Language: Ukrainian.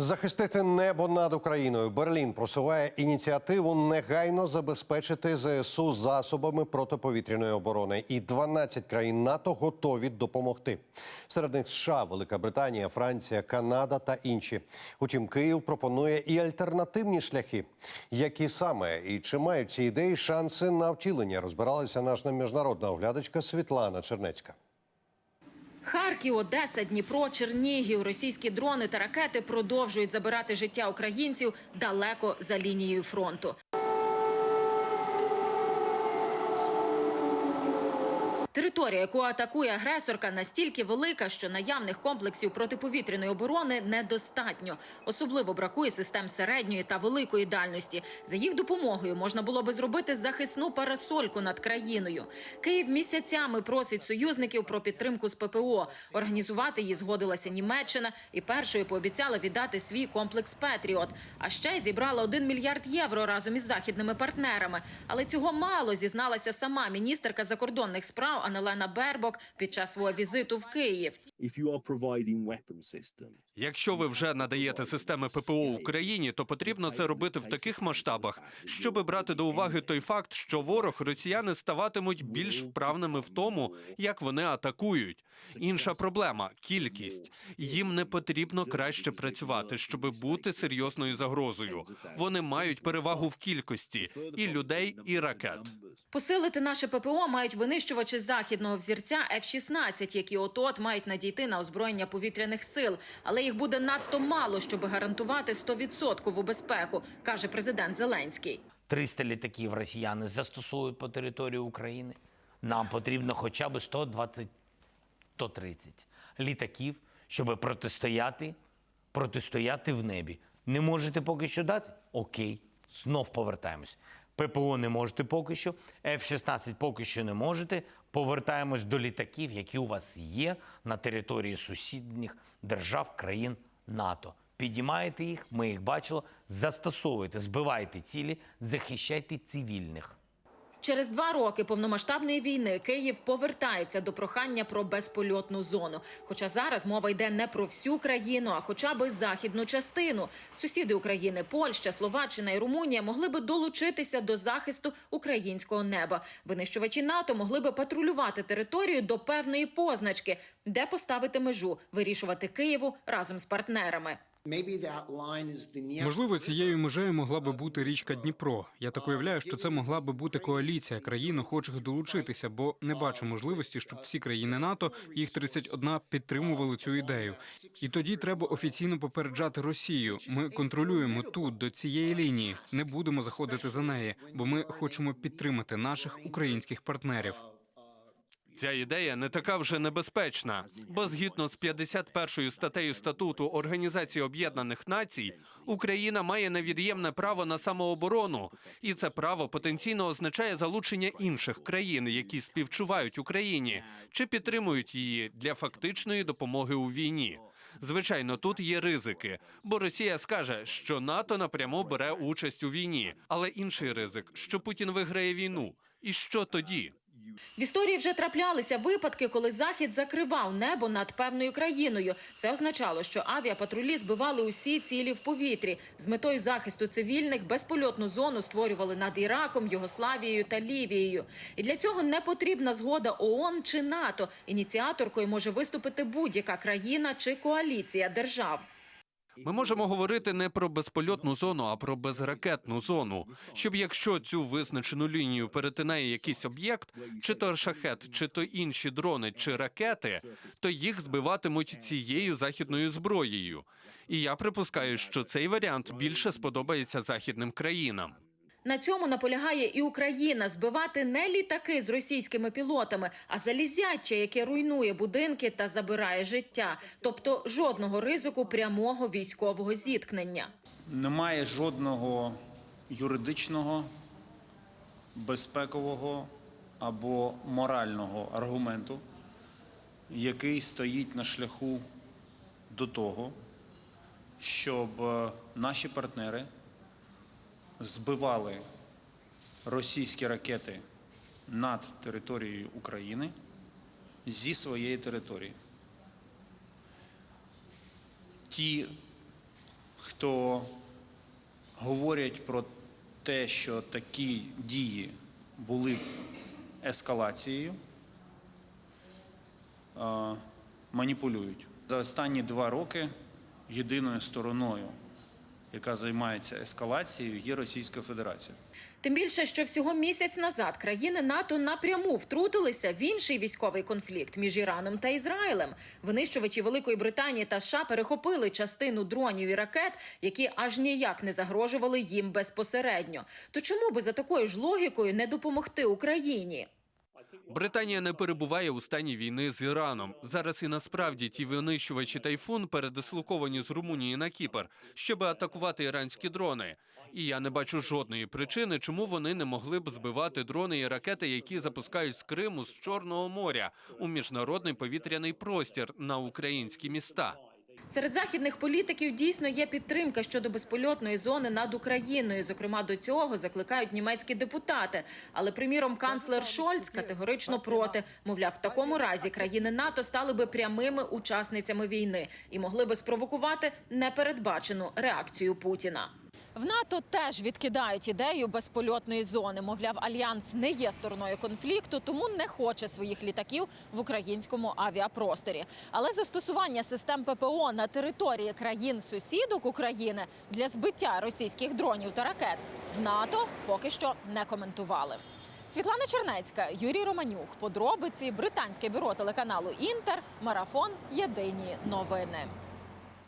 Захистити небо над Україною. Берлін просуває ініціативу негайно забезпечити ЗСУ засобами протиповітряної оборони. І 12 країн НАТО готові допомогти. Серед них США, Велика Британія, Франція, Канада та інші. Утім, Київ пропонує і альтернативні шляхи. Які саме і чи мають ці ідеї шанси на втілення? Розбиралася наша міжнародна оглядачка Світлана Чернецька. Харків, Одеса, Дніпро, Чернігів. Російські дрони та ракети продовжують забирати життя українців далеко за лінією фронту. Територія, яку атакує агресорка, настільки велика, що наявних комплексів протиповітряної оборони недостатньо. Особливо бракує систем середньої та великої дальності. За їх допомогою можна було би зробити захисну парасольку над країною. Київ місяцями просить союзників про підтримку з ППО. Організувати її згодилася Німеччина і першою пообіцяла віддати свій комплекс Петріот. А ще зібрала 1 мільярд євро разом із західними партнерами. Але цього мало зізналася сама міністерка закордонних справ Анелена Бербок під час свого візиту в Київ. If you are providing weapon systems. Якщо ви вже надаєте системи ППО Україні, то потрібно це робити в таких масштабах, щоб брати до уваги той факт, що ворог росіяни ставатимуть більш вправними в тому, як вони атакують. Інша проблема кількість. Їм не потрібно краще працювати, щоб бути серйозною загрозою. Вони мають перевагу в кількості і людей, і ракет. Посилити наше ППО мають винищувачі західного взірця F-16, які от-от мають надійти на озброєння повітряних сил. Але їх буде надто мало, щоб гарантувати 100% безпеку, каже президент Зеленський. 300 літаків росіяни застосовують по території України. Нам потрібно хоча б 120 130 літаків, щоб протистояти, протистояти в небі. Не можете поки що дати? Окей, знов повертаємось. ППО не можете поки що, F-16 поки що не можете. Повертаємось до літаків, які у вас є на території сусідніх держав, країн НАТО. Піднімаєте їх, ми їх бачили, застосовуйте, збивайте цілі, захищайте цивільних. Через два роки повномасштабної війни Київ повертається до прохання про безпольотну зону. Хоча зараз мова йде не про всю країну, а хоча б західну частину. Сусіди України, Польща, Словаччина і Румунія могли би долучитися до захисту українського неба. Винищувачі НАТО могли би патрулювати територію до певної позначки, де поставити межу, вирішувати Києву разом з партнерами. Можливо, цією межею могла би бути річка Дніпро. Я так уявляю, що це могла би бути коаліція країн, охочих долучитися, бо не бачу можливості, щоб всі країни НАТО, їх 31, підтримували цю ідею. І тоді треба офіційно попереджати Росію. Ми контролюємо тут до цієї лінії. Не будемо заходити за неї, бо ми хочемо підтримати наших українських партнерів. Ця ідея не така вже небезпечна, бо згідно з 51 статтею статуту Організації Об'єднаних Націй Україна має невід'ємне право на самооборону, і це право потенційно означає залучення інших країн, які співчувають Україні чи підтримують її для фактичної допомоги у війні. Звичайно, тут є ризики, бо Росія скаже, що НАТО напряму бере участь у війні, але інший ризик, що Путін виграє війну. І що тоді? В історії вже траплялися випадки, коли захід закривав небо над певною країною. Це означало, що авіапатрулі збивали усі цілі в повітрі з метою захисту цивільних. Безпольотну зону створювали над Іраком, Югославією та Лівією. І для цього не потрібна згода ООН чи НАТО. Ініціаторкою може виступити будь-яка країна чи коаліція держав. Ми можемо говорити не про безпольотну зону, а про безракетну зону. Щоб якщо цю визначену лінію перетинає якийсь об'єкт, чи то шахет, чи то інші дрони, чи ракети, то їх збиватимуть цією західною зброєю. І я припускаю, що цей варіант більше сподобається західним країнам. На цьому наполягає і Україна збивати не літаки з російськими пілотами, а залізяче, яке руйнує будинки та забирає життя, тобто жодного ризику прямого військового зіткнення. Немає жодного юридичного, безпекового або морального аргументу, який стоїть на шляху до того, щоб е, наші партнери збивали російські ракети над територією України зі своєї території. Ті то говорять про те, що такі дії були ескалацією, маніпулюють. За останні два роки єдиною стороною, яка займається ескалацією, є Російська Федерація. Тим більше, що всього місяць назад країни НАТО напряму втрутилися в інший військовий конфлікт між Іраном та Ізраїлем. Винищувачі Великої Британії та США перехопили частину дронів і ракет, які аж ніяк не загрожували їм безпосередньо. То чому би за такою ж логікою не допомогти Україні? Британія не перебуває у стані війни з Іраном. Зараз і насправді ті винищувачі тайфун передислоковані з Румунії на Кіпр, щоб атакувати іранські дрони. І я не бачу жодної причини, чому вони не могли б збивати дрони і ракети, які запускають з Криму з Чорного моря у міжнародний повітряний простір на українські міста. Серед західних політиків дійсно є підтримка щодо безпольотної зони над Україною. Зокрема, до цього закликають німецькі депутати. Але, приміром, канцлер Шольц категорично проти. Мовляв, в такому разі країни НАТО стали би прямими учасницями війни і могли би спровокувати непередбачену реакцію Путіна. В НАТО теж відкидають ідею безпольотної зони. Мовляв, альянс не є стороною конфлікту, тому не хоче своїх літаків в українському авіапросторі. Але застосування систем ППО на території країн-сусідок України для збиття російських дронів та ракет в НАТО поки що не коментували. Світлана Чернецька, Юрій Романюк. Подробиці британське бюро телеканалу Інтер. Марафон. Єдині новини.